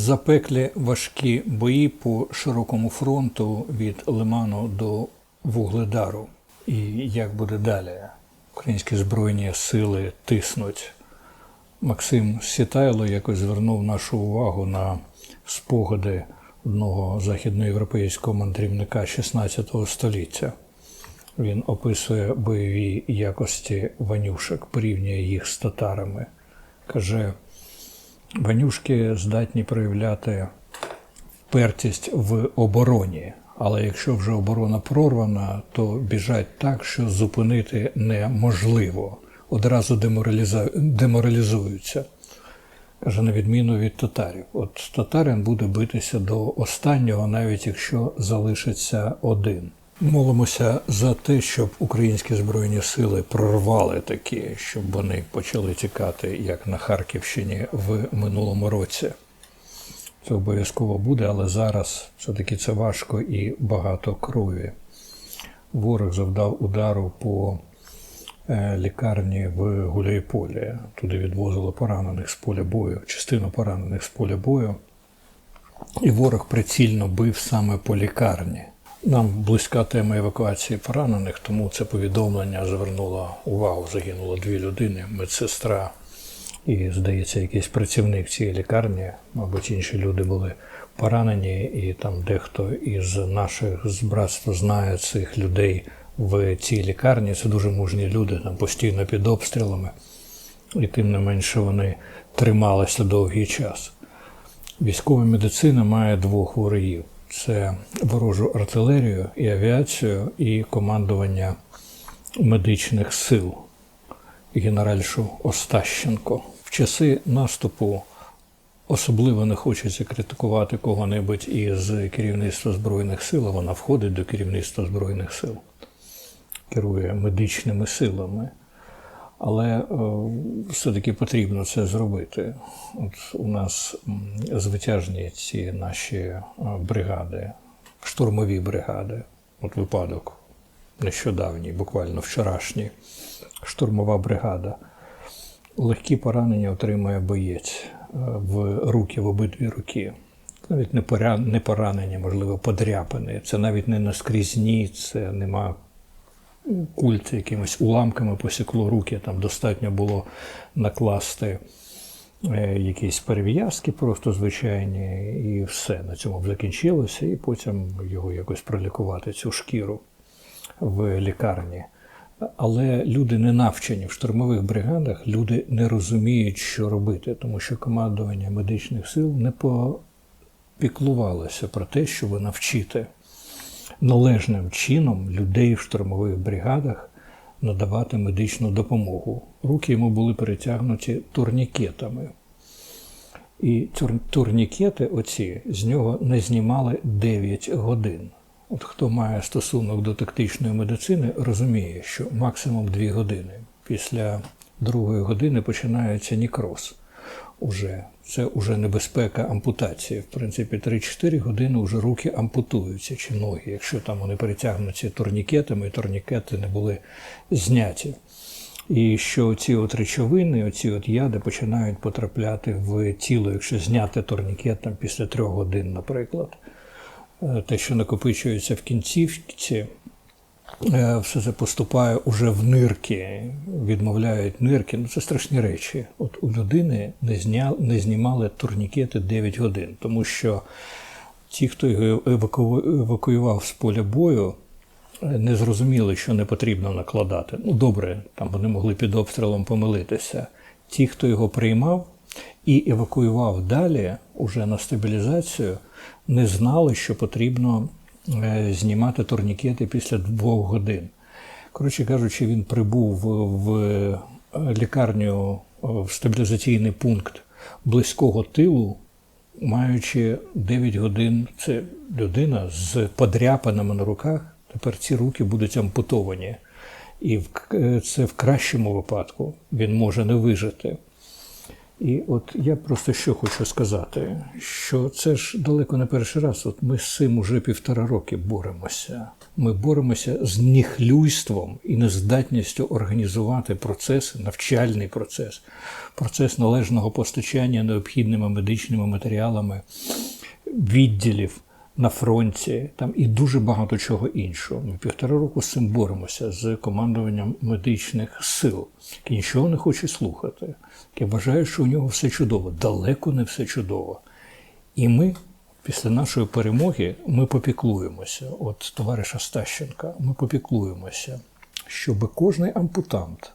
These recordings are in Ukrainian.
Запеклі важкі бої по широкому фронту від Лиману до Вугледару. І як буде далі? Українські збройні сили тиснуть. Максим Сітайло якось звернув нашу увагу на спогади одного західноєвропейського мандрівника 16 століття. Він описує бойові якості ванюшек, порівнює їх з татарами. Каже, ванюшки здатні проявляти впертість в обороні, але якщо вже оборона прорвана, то біжать так, що зупинити неможливо. Одразу демораліза- деморалізуються. Каже, на відміну від татарів. От татарин буде битися до останнього, навіть якщо залишиться один. Молимося за те, щоб українські збройні сили прорвали такі, щоб вони почали тікати, як на Харківщині в минулому році. Це обов'язково буде, але зараз все-таки це важко і багато крові. Ворог завдав удару по е, лікарні в Гуляйполі. Туди відвозили поранених з поля бою, частину поранених з поля бою. І ворог прицільно бив саме по лікарні. Нам близька тема евакуації поранених, тому це повідомлення звернуло увагу. Загинуло дві людини, медсестра і, здається, якийсь працівник цієї лікарні, мабуть, інші люди були поранені, і там дехто із наших з братства знає цих людей в цій лікарні. Це дуже мужні люди, там постійно під обстрілами, і тим не менше вони трималися довгий час. Військова медицина має двох ворогів: це ворожу артилерію і авіацію, і командування медичних сил генеральшу Остащенко. В часи наступу особливо не хочеться критикувати кого-небудь із керівництва Збройних сил, а вона входить до керівництва Збройних сил, керує медичними силами. Але е, все-таки потрібно це зробити. От у нас звитяжні ці наші е, бригади, штурмові бригади. От випадок нещодавній, буквально вчорашній, штурмова бригада. Легкі поранення отримує боєць е, в руки, в обидві руки. Навіть не поранення, можливо, подряпини. Це навіть не наскрізні, це нема культ якимись уламками посікло руки. Там достатньо було накласти е, якісь перев'язки, просто звичайні, і все на цьому б закінчилося, і потім його якось пролікувати, цю шкіру в лікарні. Але люди не навчені в штурмових бригадах, люди не розуміють, що робити, тому що командування медичних сил не попіклувалося про те, щоб навчити належним чином людей в штурмових бригадах надавати медичну допомогу. Руки йому були перетягнуті турнікетами. І тур- турнікети оці з нього не знімали 9 годин. От хто має стосунок до тактичної медицини, розуміє, що максимум 2 години. Після другої години починається нікроз. Уже це вже небезпека ампутації. В принципі, 3-4 години вже руки ампутуються чи ноги, якщо там вони перетягнуті турнікетами, і турнікети не були зняті. І що ці от речовини, оці от яди починають потрапляти в тіло, якщо зняти турнікет там, після трьох годин, наприклад. Е, Те, що накопичується в кінцівці, все це поступає уже в нирки, відмовляють нирки. Ну це страшні речі. От у людини не, зня... не знімали турнікети 9 годин, тому що ті, хто його евакуював з поля бою, е, не зрозуміли, що не потрібно накладати. Ну, добре, там вони могли під обстрілом помилитися. Ті, хто його приймав і евакуював далі, уже на стабілізацію, не знали, що потрібно е, знімати турнікети після двох годин. Коротше кажучи, він прибув в, в лікарню е, в стабілізаційний пункт близького тилу, маючи 9 годин. Це людина з подряпинами на руках. Тепер ці руки будуть ампутовані. І е, це в кращому випадку він може не вижити. І от я просто що хочу сказати, що це ж далеко не перший раз. От ми з цим уже півтора роки боремося. Ми боремося з ніхлюйством і нездатністю організувати процес, навчальний процес, процес належного постачання необхідними медичними матеріалами відділів на фронті, там і дуже багато чого іншого. Ми півтора року з цим боремося з командуванням медичних сил, яке нічого не хоче слухати, яке вважає, що у нього все чудово. Далеко не все чудово. І ми. Після нашої перемоги ми попіклуємося, от товариша Стащенка, ми попіклуємося, щоб кожний ампутант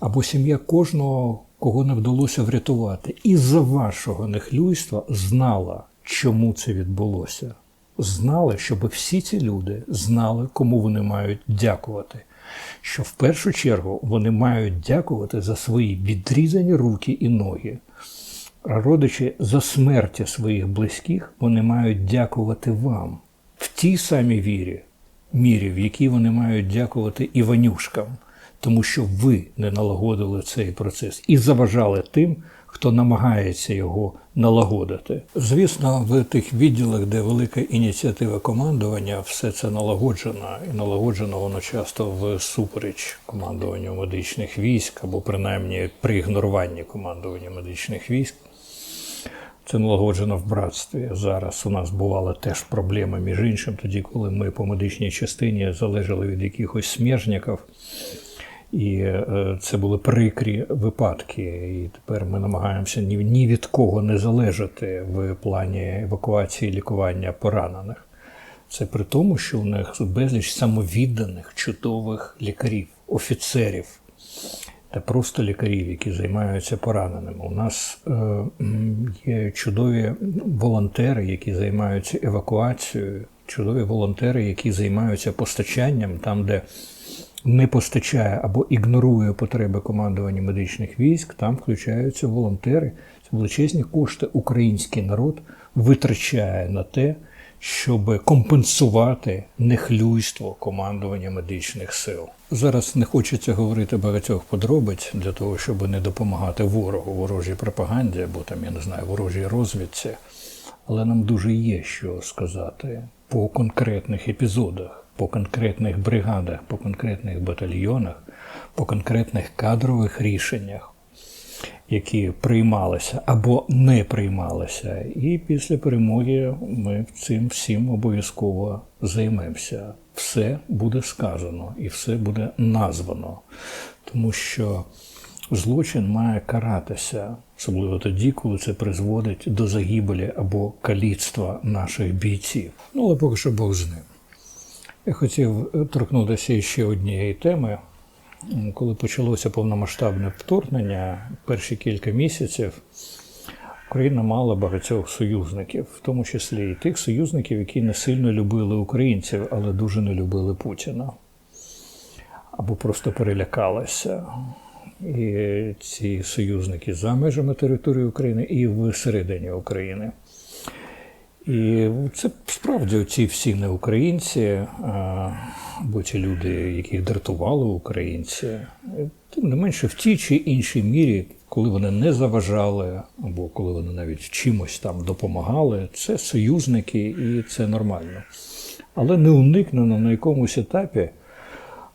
або сім'я кожного, кого не вдалося врятувати, із-за вашого нехлюйства знала, чому це відбулося. Знали, щоб всі ці люди знали, кому вони мають дякувати. Що в першу чергу вони мають дякувати за свої відрізані руки і ноги. Родичі за смерті своїх близьких вони мають дякувати вам в тій самій вірі, мірі, в якій вони мають дякувати Іванюшкам, тому що ви не налагодили цей процес і заважали тим, хто намагається його налагодити. Звісно, в тих відділах, де велика ініціатива командування, все це налагоджено, і налагоджено воно часто всупереч командуванню медичних військ, або принаймні при ігноруванні командування медичних військ. Це налагоджено в братстві. Зараз у нас бували теж проблеми, між іншим, тоді, коли ми по медичній частині залежали від якихось сміжників. І е, це були прикрі випадки. І тепер ми намагаємося ні, ні від кого не залежати в плані евакуації лікування поранених. Це при тому, що у них безліч самовідданих, чудових лікарів, офіцерів та просто лікарів, які займаються пораненими. У нас е, є чудові волонтери, які займаються евакуацією, чудові волонтери, які займаються постачанням там, де не постачає або ігнорує потреби командування медичних військ, там включаються волонтери. Це величезні кошти український народ витрачає на те, щоб компенсувати нехлюйство командування медичних сил. Зараз не хочеться говорити багатьох подробиць для того, щоб не допомагати ворогу, ворожій пропаганді або там, я не знаю, ворожій розвідці. Але нам дуже є що сказати по конкретних епізодах по конкретних бригадах, по конкретних батальйонах, по конкретних кадрових рішеннях, які приймалися або не приймалися. І після перемоги ми цим всім обов'язково займемося. Все буде сказано і все буде названо, тому що злочин має каратися, особливо тоді, коли це призводить до загибелі або каліцтва наших бійців. Ну але поки що Бог з ним. Я хотів торкнутися ще однієї теми. Коли почалося повномасштабне вторгнення, перші кілька місяців Україна мала багатьох союзників, в тому числі і тих союзників, які не сильно любили українців, але дуже не любили Путіна або просто перелякалися. І ці союзники за межами території України і всередині України. І це справді ці всі не українці, або ті люди, яких дратували українці, тим не менше в тій чи іншій мірі, коли вони не заважали, або коли вони навіть чимось там допомагали, це союзники і це нормально. Але не уникнено на якомусь етапі.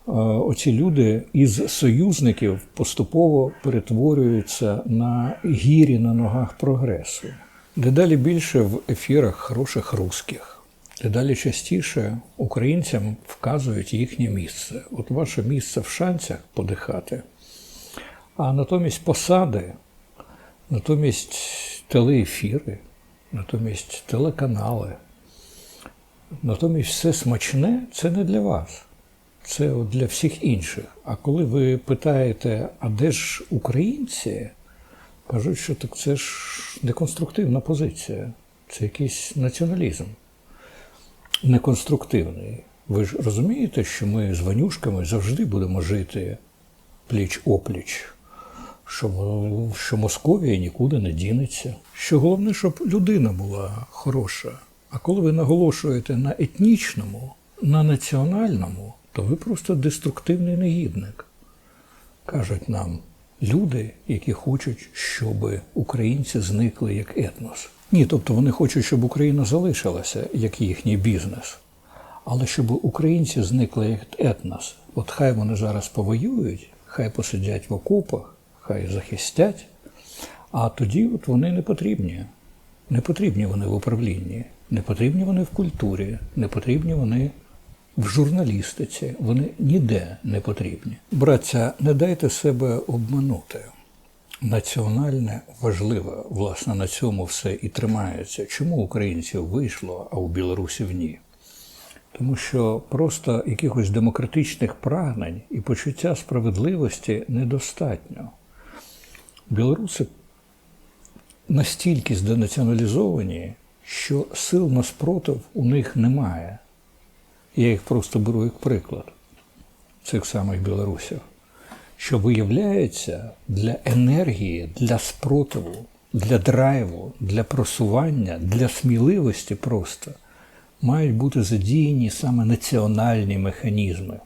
Оці люди із союзників поступово перетворюються на гірі на ногах прогресу. Дедалі більше в ефірах хороших русських, дедалі частіше українцям вказують їхнє місце. От ваше місце в шанцях подихати, а натомість посади, натомість телеефіри, натомість телеканали, натомість все смачне це не для вас. Це от для всіх інших. А коли ви питаєте, а де ж українці? Кажуть, що так це ж неконструктивна позиція, це якийсь націоналізм неконструктивний. Ви ж розумієте, що ми з Ванюшками завжди будемо жити пліч опліч, що що Московія нікуди не дінеться. Що головне, щоб людина була хороша. А коли ви наголошуєте на етнічному, на національному, то ви просто деструктивний негідник, кажуть нам люди, які хочуть, щоб українці зникли як етнос. Ні, тобто вони хочуть, щоб Україна залишилася як їхній бізнес. Але щоб українці зникли як етнос, от хай вони зараз повоюють, хай посидять в окопах, хай захистять, а тоді от вони не потрібні. Не потрібні вони в управлінні, не потрібні вони в культурі, не потрібні вони в журналістиці. Вони ніде не потрібні. Браття, не дайте себе обманути. Національне важливе, власне, на цьому все і тримається. Чому українців вийшло, а у білорусів ні? Тому що просто якихось демократичних прагнень і почуття справедливості недостатньо. Білоруси настільки зденаціоналізовані, що сил на спротив у них немає. Я їх просто беру як приклад цих самих білорусів. Що виявляється для енергії, для спротиву, для драйву, для просування, для сміливості просто мають бути задіяні саме національні механізми,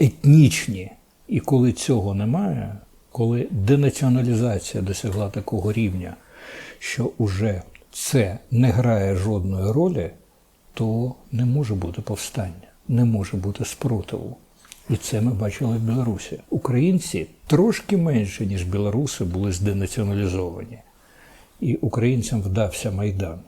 етнічні. І коли цього немає, коли денаціоналізація досягла такого рівня, що уже це не грає жодної ролі, то не може бути повстання, не може бути спротиву. І це ми бачили в Білорусі. Українці трошки менше, ніж білоруси, були зденаціоналізовані. І українцям вдався Майдан.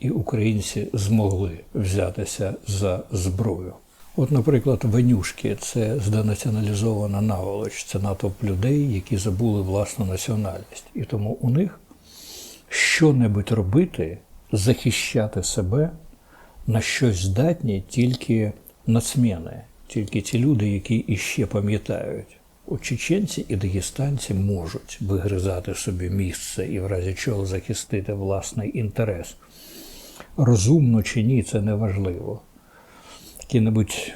І українці змогли взятися за зброю. От, наприклад, Ванюшки це зденаціоналізована наволоч, це натовп людей, які забули власну національність. І тому у них що-небудь робити, захищати себе на щось здатні тільки нацмени, тільки ті люди, які іще пам'ятають. От чеченці і дагестанці можуть вигризати собі місце і в разі чого захистити власний інтерес. Розумно чи ні, це не важливо. Які-небудь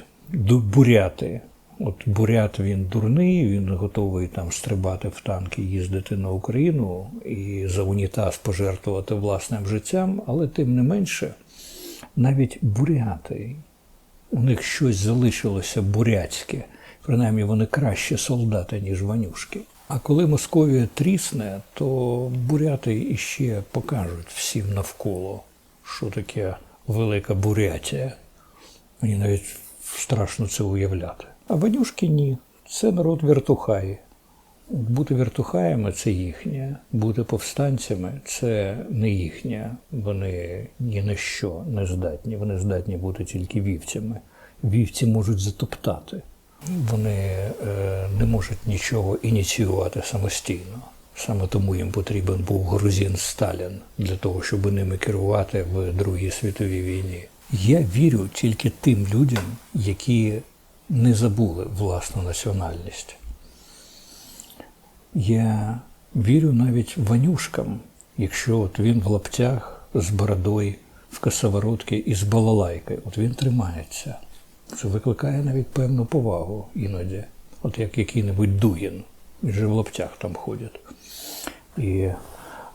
буряти. От бурят він дурний, він готовий там стрибати в танки, їздити на Україну і за унітаз пожертвувати власним життям, але тим не менше, навіть буряти, у них щось залишилося бурятське, принаймні вони краще солдати, ніж ванюшки. А коли Московія трісне, то буряти іще покажуть всім навколо, що таке велика бурятія. Мені навіть страшно це уявляти. А ванюшки ні. Це народ вертухаї. Бути вертухаями це їхнє, бути повстанцями це не їхнє. Вони ні на що не здатні. Вони здатні бути тільки вівцями. Вівці можуть затоптати. Вони е, не можуть нічого ініціювати самостійно. Саме тому їм потрібен був грузин Сталін для того, щоб ними керувати в Другій світовій війні. Я вірю тільки тим людям, які не забули власну національність. Я вірю навіть ванюшкам, якщо от він в лаптях з бородою, в косоворотки і з балалайкою, от він тримається. Це викликає навіть певну повагу іноді, от як який-небудь Дугін, він же в лаптях там ходять. І е,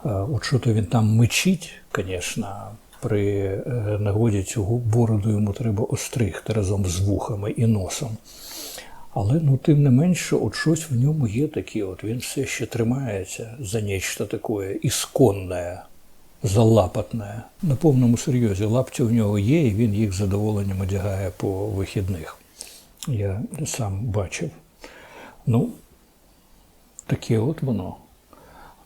от що то він там мечить, звісно, при е, нагоді цього бороду йому треба остригти разом з вухами і носом. Але ну, тим не менше, от щось в ньому є таке, от він все ще тримається за нечто таке ісконне, залапатне. На повному серйозі лапті в нього є, і він їх задоволенням одягає по вихідних. Я сам бачив. Ну, таке от воно.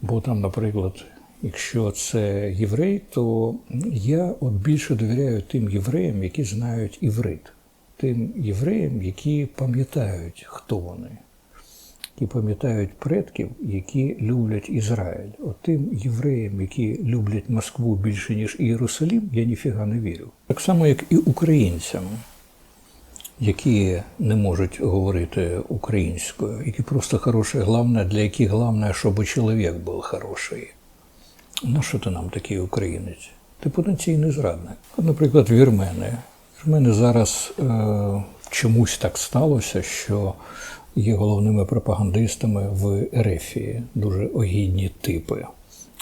Бо там, наприклад, якщо це єврей, то я от більше довіряю тим євреям, які знають іврит, тим євреям, які пам'ятають, хто вони, які пам'ятають предків, які люблять Ізраїль. От тим євреям, які люблять Москву більше, ніж Єрусалім, я ніфіга не вірю. Так само, як і українцям. Які не можуть говорити українською, які просто хороші, головне, для яких головне, щоб чоловік був хороший. Ну, що ти нам такий українець? Ти потенційний зрадник. Наприклад, вірмени. Вірмени зараз е, чомусь так сталося, що є головними пропагандистами в Ерефії. Дуже огідні типи.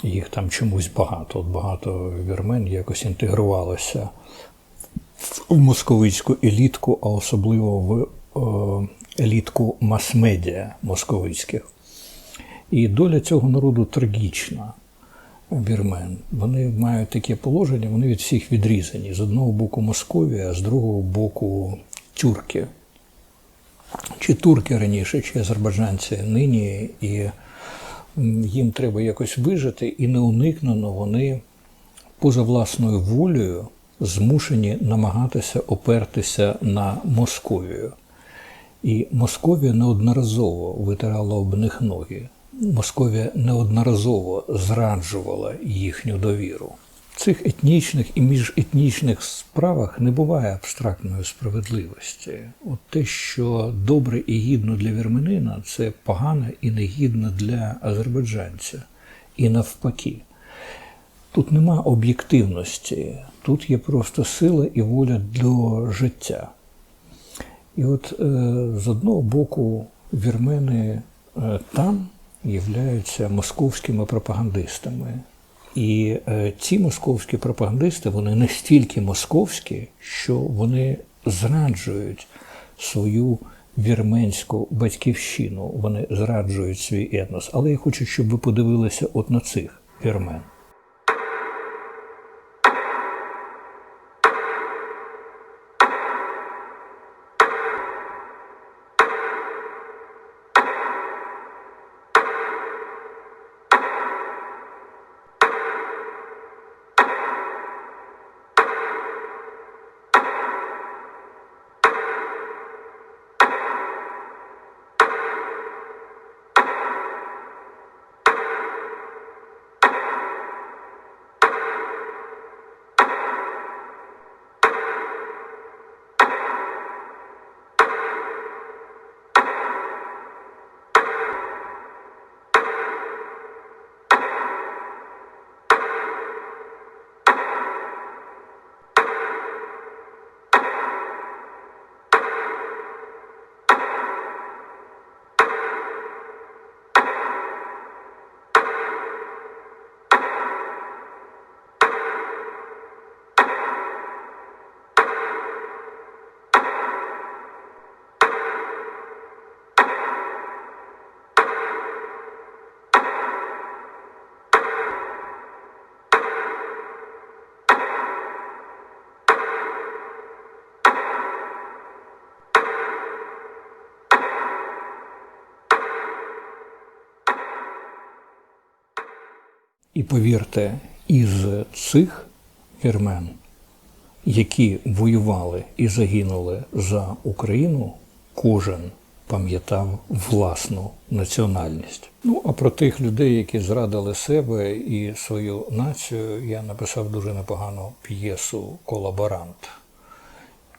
Їх там чомусь багато. От Багато вірмен якось інтегрувалося в московицьку елітку, а особливо в е, елітку мас-медіа московицьких. І доля цього народу трагічна. Вірмен. Вони мають таке положення, вони від всіх відрізані. З одного боку Московія, а з другого боку тюрки. Чи турки раніше, чи азербайджанці нині, і їм треба якось вижити, і неуникнено вони поза власною волею змушені намагатися опертися на Московію. І Московія неодноразово витирала об них ноги. Московія неодноразово зраджувала їхню довіру. В цих етнічних і міжетнічних справах не буває абстрактної справедливості. От те, що добре і гідно для вірменина, це погано і негідно для азербайджанця. І навпаки. Тут нема об'єктивності, тут є просто сила і воля до життя. І от е, з одного боку вірмени е, там являються московськими пропагандистами. І е, ці московські пропагандисти вони настільки московські, що вони зраджують свою вірменську батьківщину, вони зраджують свій етнос. Але я хочу, щоб ви подивилися от на цих вірмен. І повірте, із цих вірмен, які воювали і загинули за Україну, кожен пам'ятав власну національність. Ну а про тих людей, які зрадили себе і свою націю, я написав дуже непогану п'єсу Колаборант.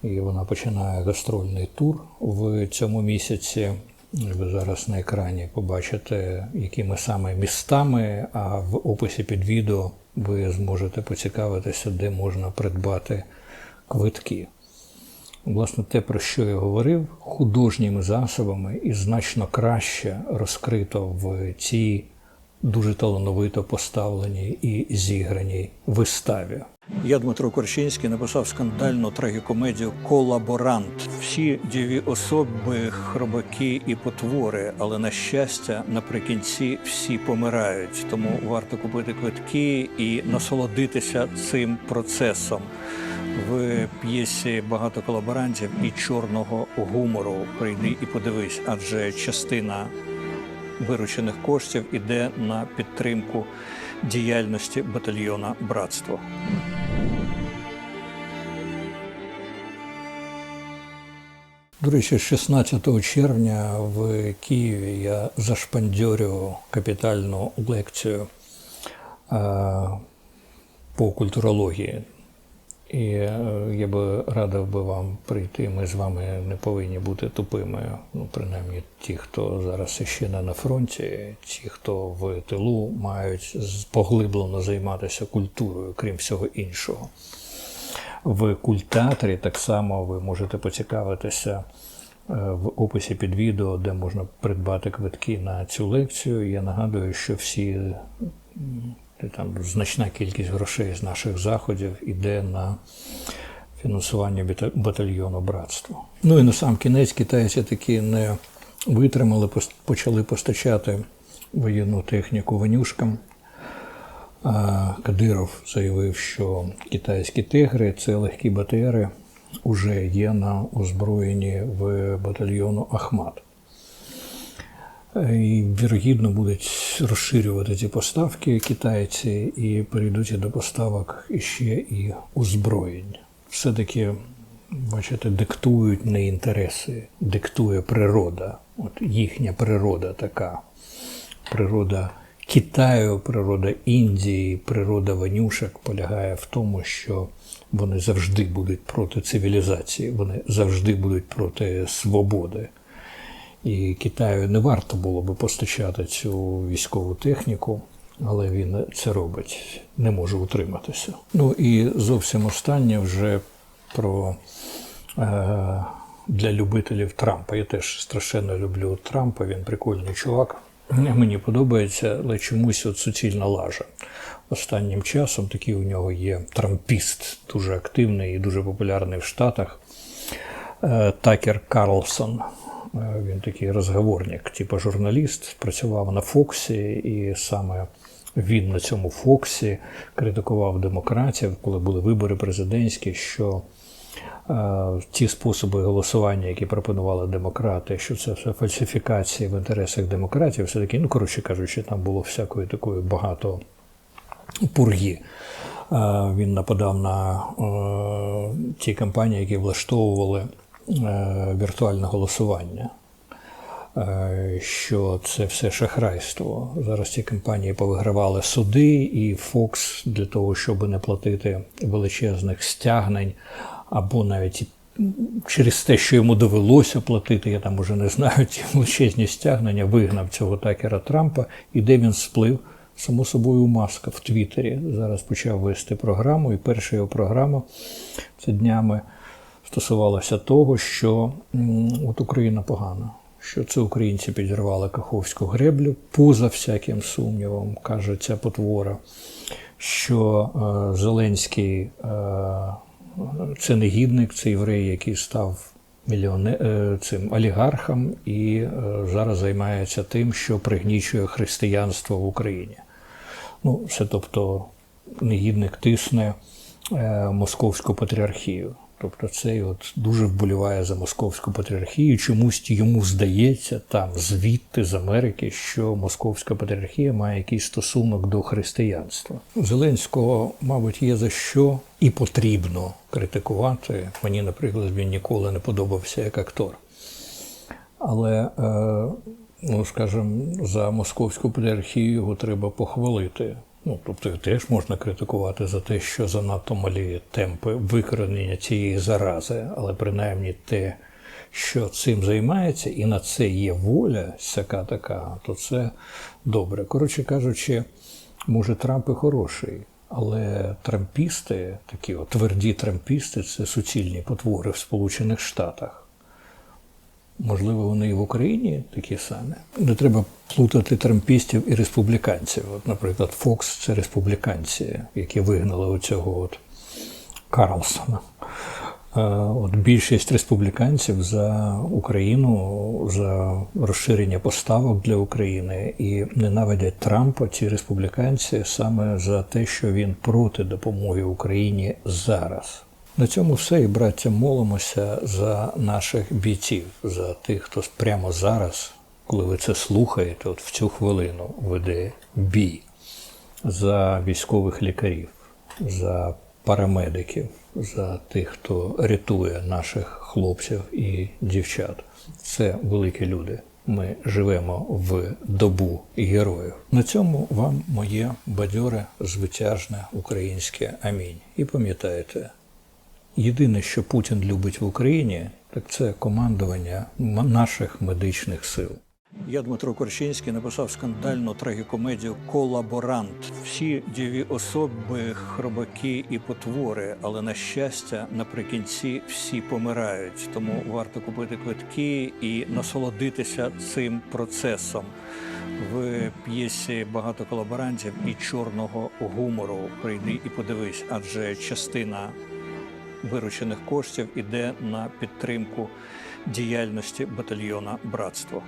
І вона починає гастрольний тур в цьому місяці. Ви зараз на екрані побачите, якими саме містами, а в описі під відео ви зможете поцікавитися, де можна придбати квитки. Власне, те, про що я говорив, художніми засобами і значно краще розкрито в цій дуже талановито поставленій і зіграній виставі. Я Дмитро Корчинський написав скандальну трагікомедію Колаборант. Всі діві особи, хробаки і потвори, але на щастя, наприкінці всі помирають. Тому варто купити квитки і насолодитися цим процесом. В п'єсі багато колаборантів і чорного гумору. Прийди і подивись, адже частина виручених коштів іде на підтримку діяльності батальйона Братство. До речі, 16 червня в Києві я зашпандьорю капітальну лекцію е, по культурології. І е, я би радив би вам прийти. Ми з вами не повинні бути тупими. Ну, принаймні, ті, хто зараз ще не на фронті, ті, хто в тилу, мають поглиблено займатися культурою, крім всього іншого. В культаторі так само ви можете поцікавитися е, в описі під відео, де можна придбати квитки на цю лекцію. Я нагадую, що всі там значна кількість грошей з наших заходів іде на фінансування батальйону братство. Ну і на сам кінець китайці таки не витримали, почали постачати воєнну техніку ванюшкам. Кадиров заявив, що китайські тигри це легкі БТРи, вже є на озброєнні в батальйону Ахмат. І, вірогідно, будуть розширювати ці поставки китайці і перейдуть до поставок іще і озброєнь. Все-таки, бачите, диктують не інтереси, диктує природа. От їхня природа така. Природа Китаю, природа Індії, природа ванюшок полягає в тому, що вони завжди будуть проти цивілізації, вони завжди будуть проти свободи. І Китаю не варто було би постачати цю військову техніку, але він це робить, не може утриматися. Ну і зовсім останнє вже про е, для любителів Трампа. Я теж страшенно люблю Трампа, він прикольний чувак. Мені подобається, але чомусь от суцільна лажа. Останнім часом такий у нього є трампіст, дуже активний і дуже популярний в Штатах. Е, Такер Карлсон. Е, Він такий розговорник, типу журналіст, працював на Фоксі, і саме він на цьому Фоксі критикував демократів, коли були вибори президентські, що ті способи голосування, які пропонували демократи, що це все фальсифікації в інтересах демократів, все таки, ну коротше кажучи, там було всякої такої багато пурги. Е, Він нападав на е, ті компанії, які влаштовували е, віртуальне голосування. е, Що це все шахрайство. Зараз ці компанії повигравали суди, і Фокс для того, щоб не платити величезних стягнень, або навіть через те, що йому довелося платити, я там уже не знаю, ці величезні стягнення, вигнав цього такера Трампа, і де він сплив. Само собою маска в Твіттері. Зараз почав вести програму, і перша його програма це днями стосувалася того, що от Україна погана, що це українці підірвали Каховську греблю, поза всяким сумнівом, каже ця потвора, що е, Зеленський е, це негідник, це єврей, який став мільйоне, е, цим олігархом і е, зараз займається тим, що пригнічує християнство в Україні. Ну, це тобто негідник тисне е, московську патріархію. Тобто цей от дуже вболіває за московську патріархію. Чомусь йому здається там, звідти з Америки, що московська патріархія має якийсь стосунок до християнства. Зеленського, мабуть, є за що і потрібно критикувати. Мені, наприклад, він ніколи не подобався як актор. Але, е, ну скажімо, за московську патріархію його треба похвалити. Ну, тобто теж можна критикувати за те, що занадто малі темпи викоренення цієї зарази, але принаймні те, що цим займається, і на це є воля, сяка така, то це добре. Коротше кажучи, може, Трамп і хороший, але трампісти, такі от тверді трампісти, це суцільні потвори в Сполучених Штатах. Можливо, вони і в Україні такі самі. Не треба плутати трампістів і республіканців. От, наприклад, Фокс це республіканці, які вигнали оцього от Карлсона. Е, От більшість республіканців за Україну, за розширення поставок для України і ненавидять Трампа, ці республіканці, саме за те, що він проти допомоги Україні зараз. На цьому все і браття молимося за наших бійців, за тих, хто прямо зараз, коли ви це слухаєте, от в цю хвилину веде бій, за військових лікарів, за парамедиків, за тих, хто рятує наших хлопців і дівчат. Це великі люди. Ми живемо в добу героїв. На цьому вам моє бадьоре, звитяжне українське амінь. І пам'ятайте, Єдине, що Путін любить в Україні, так це командування наших медичних сил. Я Дмитро Корчинський написав скандальну трагікомедію Колаборант. Всі діві особи, хробаки і потвори, але на щастя, наприкінці всі помирають. Тому варто купити квитки і насолодитися цим процесом. В п'єсі багато колаборантів і чорного гумору. Прийди і подивись, адже частина виручених коштів іде на підтримку діяльності батальйона Братство.